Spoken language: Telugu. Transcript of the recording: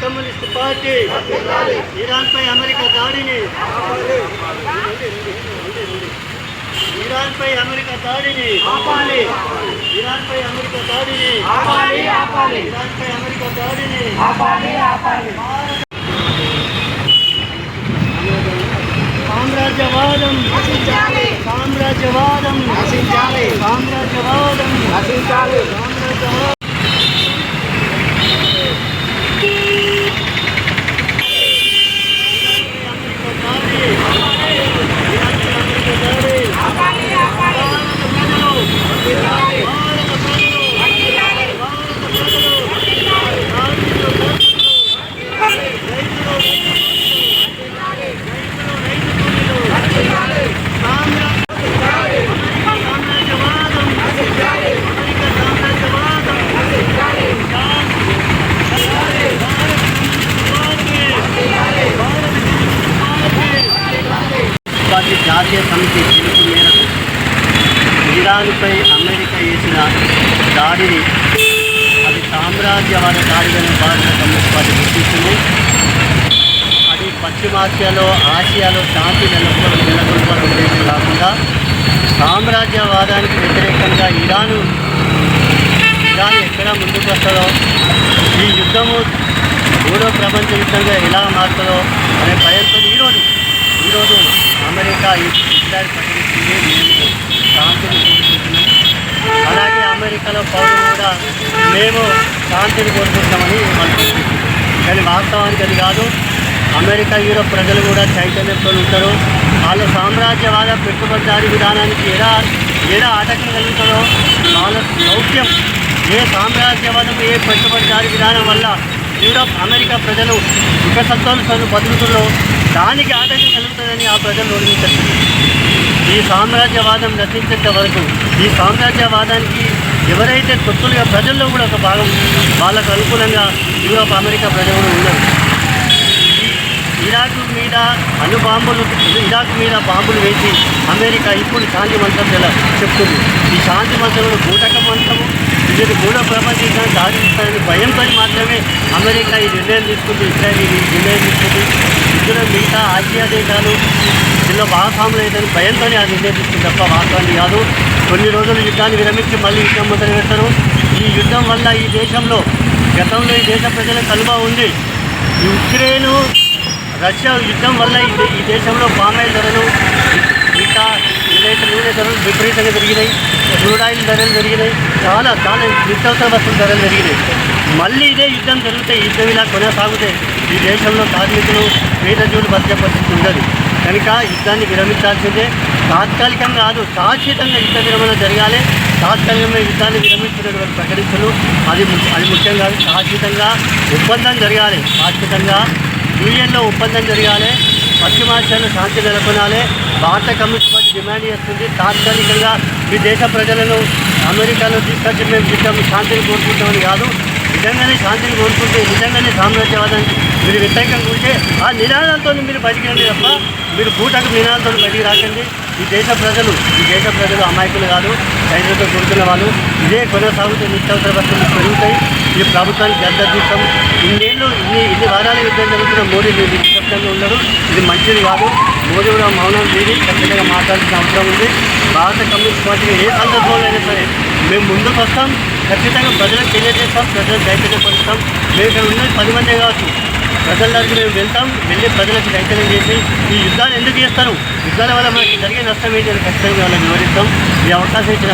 కమ్యూనిస్ట్ పార్టీ ఇరాన్పై అమెరికా దాడిని ఇరాన్పై అమెరికా దాడిని ఆపాలి. ఇరాన్పై అమెరికా దాడిని ఆపాలి ఆపాలి. ఇరాన్పై అమెరికా దాడిని ఆపాలి ఆపాలి. సామ్రాజ్యవాదం నశించాలి. సామ్రాజ్యవాదం నశించాలి. సామ్రాజ్యవాదం నశించాలి. సామ్రాజ్యవాదం అమెరికా దాడి ఇరాన్పై అమెరికా దాడి ఆపాలి ఆపాలి భారత ప్రజలు నశించాలి భారత ప్రజలు నశించాలి భారత ప్రజలు కార్మికులు కార్మికులు రైతులు రైతు కూలీలు నశించాలి సామ్రా- అమెరికా సామ్రాజ్యవాదం అమెరికా సామ్రాజ్యవాదం నశించాలి పార్టీ సమితి పిలుపు మేరకు ఇరాన్పై అమెరికా చేసిన దాడిని అది సామ్రాజ్యవాద దాడిగానే భారత కమ్యూనిస్ట్ పార్టీ అది పశ్చిమాసియాలో ఆసియాలో శాంతి నెలకొని నెలకొల్పాల ఉద్దేశం కాకుండా సామ్రాజ్యవాదానికి వ్యతిరేకంగా ఇరాను ఇరాన్ ఎక్కడ ముందుకు వస్తుందో ఈ యుద్ధము మూడో ప్రపంచ యుద్ధంగా ఎలా మారుతుందో అనే భయంతో ఈరోజు ఈరోజు అమెరికా ఈ ప్రకటించింది మేము శాంతిని కోరుకుంటున్నాం. అలాగే అమెరికాలో పౌరులు కూడా మేము శాంతిని కోరుకుంటామని వాళ్ళు కానీ వాస్తవానికి అది కాదు. అమెరికా యూరోప్ ప్రజలు కూడా చైతన్యంతో ఉంటారు. వాళ్ళ సామ్రాజ్యవాద పెట్టుబడిదారి విధానానికి ఎలా ఎలా ఆటంకం కలుగుతుందో వాళ్ళ సౌఖ్యం ఏ సామ్రాజ్యవాదం ఏ పెట్టుబడిదారి విధానం వల్ల యూరోప్ అమెరికా ప్రజలు సుఖ సంతోషాలు బతుకుతుందో దానికి ఆటంకం కలుగుతుందని ఆ ప్రజలు నిర్మించారు ఈ సామ్రాజ్యవాదం నశించేంత వరకు ఈ సామ్రాజ్యవాదానికి ఎవరైతే తొత్తులుగా ప్రజల్లో కూడా ఒక భాగం వాళ్ళకు అనుకూలంగా యూరోప్ అమెరికా ప్రజలు ఉన్నారు. ఇరాక్ మీద అణు బాంబులు ఇరాక్ మీద బాంబులు వేసి అమెరికా ఇప్పుడు శాంతి మంత్రం ఎలా చెప్తుంది. ఈ శాంతి మంత్రంలో బూటక మంత్రము ఇది మూడో ప్రపంచ యుద్ధాన్ని భయంతో మాత్రమే అమెరికా ఈ నిర్ణయం తీసుకుంది ఇస్రాయల్ ఈ నిర్ణయం తీసుకుంది. ఇందులో మిగతా ఆసియా దేశాలు ఇందులో భాగస్వాములు అయితే భయంతోనే ఆ నిర్ణయం తీసుకుంది తప్ప వాస్తవాన్ని కాదు. కొన్ని రోజులు యుద్ధాన్ని విరమించి మళ్ళీ యుద్ధం మొదలు పెడతారు ఈ యుద్ధం వల్ల ఈ దేశంలో గతంలో ఈ దేశ ప్రజల కలువ ఉంది. ఈ ఉక్రెయిన్ రష్యా యుద్ధం వల్ల ఈ ఈ దేశంలో పామాయిల్ ధరలు ఇంకా ఏదైతే నూనె ధరలు విపరీతంగా పెరిగినాయి క్రూడ్ ఆయిల్ ధరలు పెరిగినాయి చాలా చాలా నిత్యవసర వస్తువుల ధరలు పెరిగినాయి. మళ్ళీ ఇదే యుద్ధం జరిగితే యుద్ధం ఇలా కొనసాగితే ఈ దేశంలో కార్మికులు పేద జోడు బతికే పరిస్థితి ఉండదు. కనుక యుద్ధాన్ని విరమించాల్సిందే. తాత్కాలికంగా కాదు శాశ్వతంగా యుద్ధ విరమణ జరగాలి. తాత్కాలికంగా యుద్ధాన్ని విరమించినటువంటి ప్రకటించలు అది అది ముఖ్యం కాదు. శాశ్వతంగా ఒప్పందం జరగాలి. శాశ్వతంగా యూఎన్లో ఒప్పందం జరగాలి పశ్చిమాసియాలో శాంతి నెలకొనాలి భారత కమ్యూనిస్ట్ పార్టీ డిమాండ్ చేస్తుంది. తాత్కాలికంగా మీ దేశ ప్రజలను అమెరికాలో తీసుకొచ్చి మేము యుద్ధం శాంతిని కోరుకుంటామని కాదు. నిజంగానే శాంతిని కోరుకుంటే నిజంగానే సామ్రాజ్యవాదానికి మీరు వ్యతిరేకంగా ఉంటే ఆ నినాదాలతో మీరు బతికండి తప్ప మీరు పూటకు నినాదాలతో బయటికి రాకండి. ఈ దేశ ప్రజలు ఈ దేశ ప్రజలు అమాయకులు కాదు రైతులతో కూడుకున్న వాళ్ళు. ఇదే కొనసాగుతూ నిత్యావసర వస్తువులు పెరుగుతాయి. ఈ ప్రభుత్వానికి గద్దీస్తాం ఇన్నేళ్ళు ఇన్ని ఇన్ని వారాలు యుద్ధం జరుగుతున్న మోడీ నిశ్శబ్దంగా ఉండరు. ఇది మంచిది కాదు. మోడీ కూడా మౌనం తీరి ఖచ్చితంగా మాట్లాడాల్సిన అవసరం ఉంది. భారత కమ్యూనిస్ట్ పార్టీకి ఏ సందర్భంలో సరే మేము ముందుకు వస్తాం. ఖచ్చితంగా ప్రజలకు తెలియజేస్తాం. ప్రజలకు చైతన్యపరుస్తాం మేము ఇక్కడ ఉన్నది పది మందే కావచ్చు. ప్రజల దగ్గరికి మేము వెళ్తాం. వెళ్ళి ప్రజలకు చైతన్యం చేసి ఈ యుద్ధాలు ఎందుకు చేస్తారు? యుద్ధాల వల్ల మనకి జరిగే నష్టం ఏంటి అని ఖచ్చితంగా వాళ్ళకి వివరిస్తాం. ఈ అవకాశం ఇచ్చిన